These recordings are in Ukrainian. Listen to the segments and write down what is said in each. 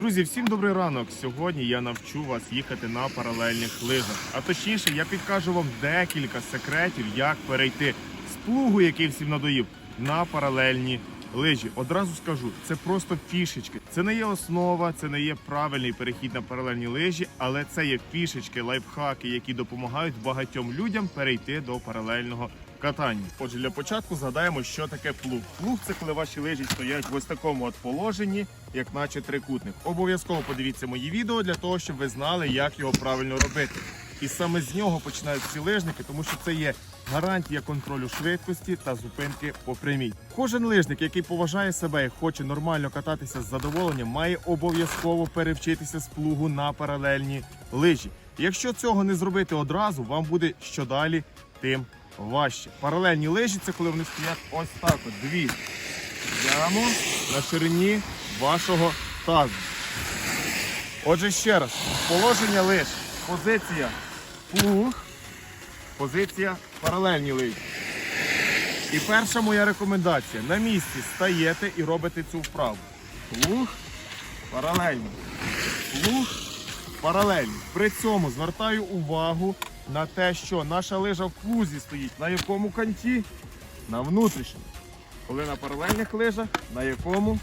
Друзі, всім добрий ранок. Сьогодні я навчу вас їхати на паралельних лижах. А точніше, я підкажу вам декілька секретів, як перейти з плугу, який всім надоїв, на паралельні лижі. Одразу скажу, це просто фішечки. Це не є основа, це не є правильний перехід на паралельні лижі, але це є фішечки, лайфхаки, які допомагають багатьом людям перейти до паралельного катання. Отже, для початку згадаємо, що таке плуг. Плуг це коли ваші лижі стоять в ось такому от положенні, як наче трикутник. Обов'язково подивіться мої відео для того, щоб ви знали, як його правильно робити. І саме з нього починають всі лижники, тому що це є гарантія контролю швидкості та зупинки по прямій. Кожен лижник, який поважає себе і хоче нормально кататися з задоволенням, має обов'язково перевчитися з плугу на паралельні лижі. Якщо цього не зробити одразу, вам буде що далі, тим важче. Паралельні лижі це коли вони стоять ось так. От дві прямо на ширині вашого тазу. Отже, ще раз, положення лиж, позиція плуг, позиція паралельні лижі. І перша моя рекомендація: на місці стаєте і робите цю вправу. Плуг, паралельний. Плуг, паралельний. При цьому звертаю увагу на те, що наша лижа в плузі стоїть на якому канті? На внутрішньому. Коли на паралельних лижах, на якому?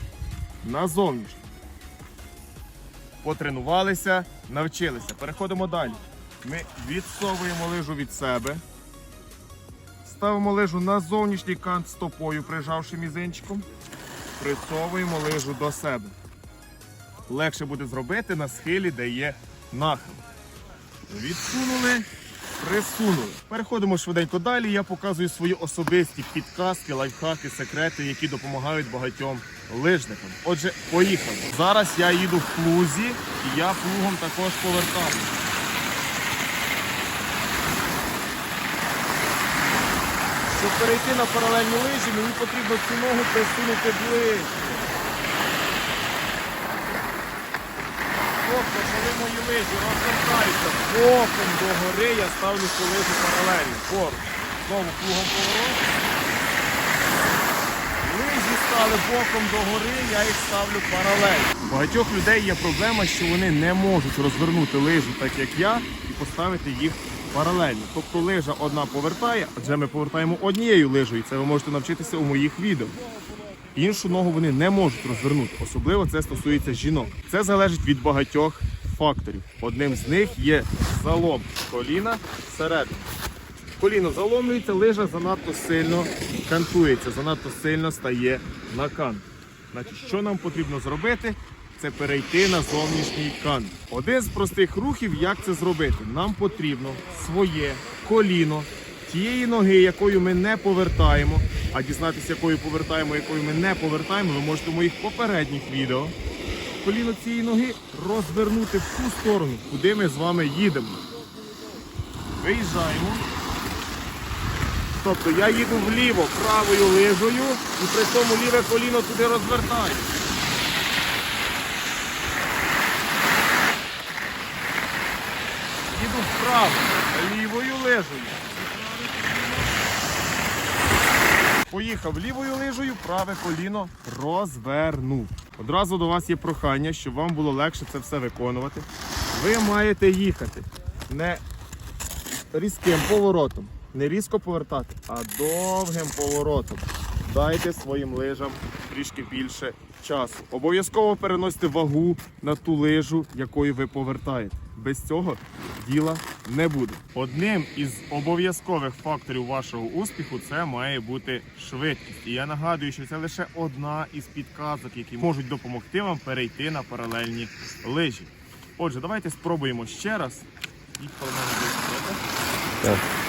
На зовнішньому. Потренувалися, навчилися. Переходимо далі. Ми відсовуємо лижу від себе. Ставимо лижу на зовнішній кант стопою, прижавши мізинчиком. Присовуємо лижу до себе. Легше буде зробити на схилі, де є нахил. Відсунули, присунули. Переходимо швиденько далі. Я показую свої особисті підказки, лайфхаки, секрети, які допомагають багатьом лижникам. Отже, поїхали. Зараз я їду в плузі і я плугом також повертаю. Щоб перейти на паралельні лижі, мені потрібно цю ногу присунути ближче. Тобто, коли мої лижі розвертаються боком до гори, я ставлю цю лижу паралельно. Поруч. Знову плугом поворот. Лижі стали боком до гори, я їх ставлю паралельно. У багатьох людей є проблема, що вони не можуть розвернути лижу так, як я, і поставити їх паралельно. Тобто лижа одна повертає, адже ми повертаємо однією лижею. Це ви можете навчитися у моїх відео. Іншу ногу вони не можуть розвернути. Особливо це стосується жінок. Це залежить від багатьох факторів. Одним з них є залом коліна всередину. Коліно заломлюється, лижа занадто сильно кантується, занадто сильно стає на кант. Значить, що нам потрібно зробити? Це перейти на зовнішній кант. Один з простих рухів, як це зробити. Нам потрібно своє коліно тієї ноги, якою ми не повертаємо, а дізнатися, якою повертаємо, якою ми не повертаємо, ви можете в моїх попередніх відео. Коліно цієї ноги розвернути в ту сторону, куди ми з вами їдемо. Виїжджаємо. Тобто я їду вліво правою лижею і при цьому ліве коліно туди розвертаю. Їду вправо лівою лижею. Поїхав лівою лижею, праве коліно розвернув. Одразу до вас є прохання, щоб вам було легше це все виконувати. Ви маєте їхати не різким поворотом, не різко повертати, а довгим поворотом. Дайте своїм лижам трішки більше часу. Обов'язково переносьте вагу на ту лижу, якою ви повертаєте. Без цього діла не буде. Одним із обов'язкових факторів вашого успіху це має бути швидкість. І я нагадую, що це лише одна із підказок, які можуть допомогти вам перейти на паралельні лижі. Отже, давайте спробуємо ще раз. Їхали на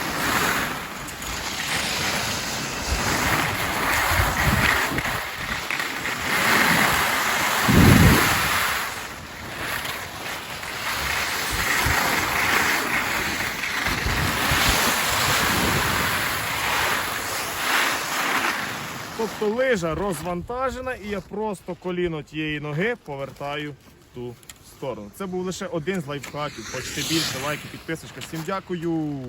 Тобто лижа розвантажена, і я просто коліно тієї ноги повертаю в ту сторону. Це був лише один з лайфхаків. Хочете більше лайки, підписочка. Всім дякую.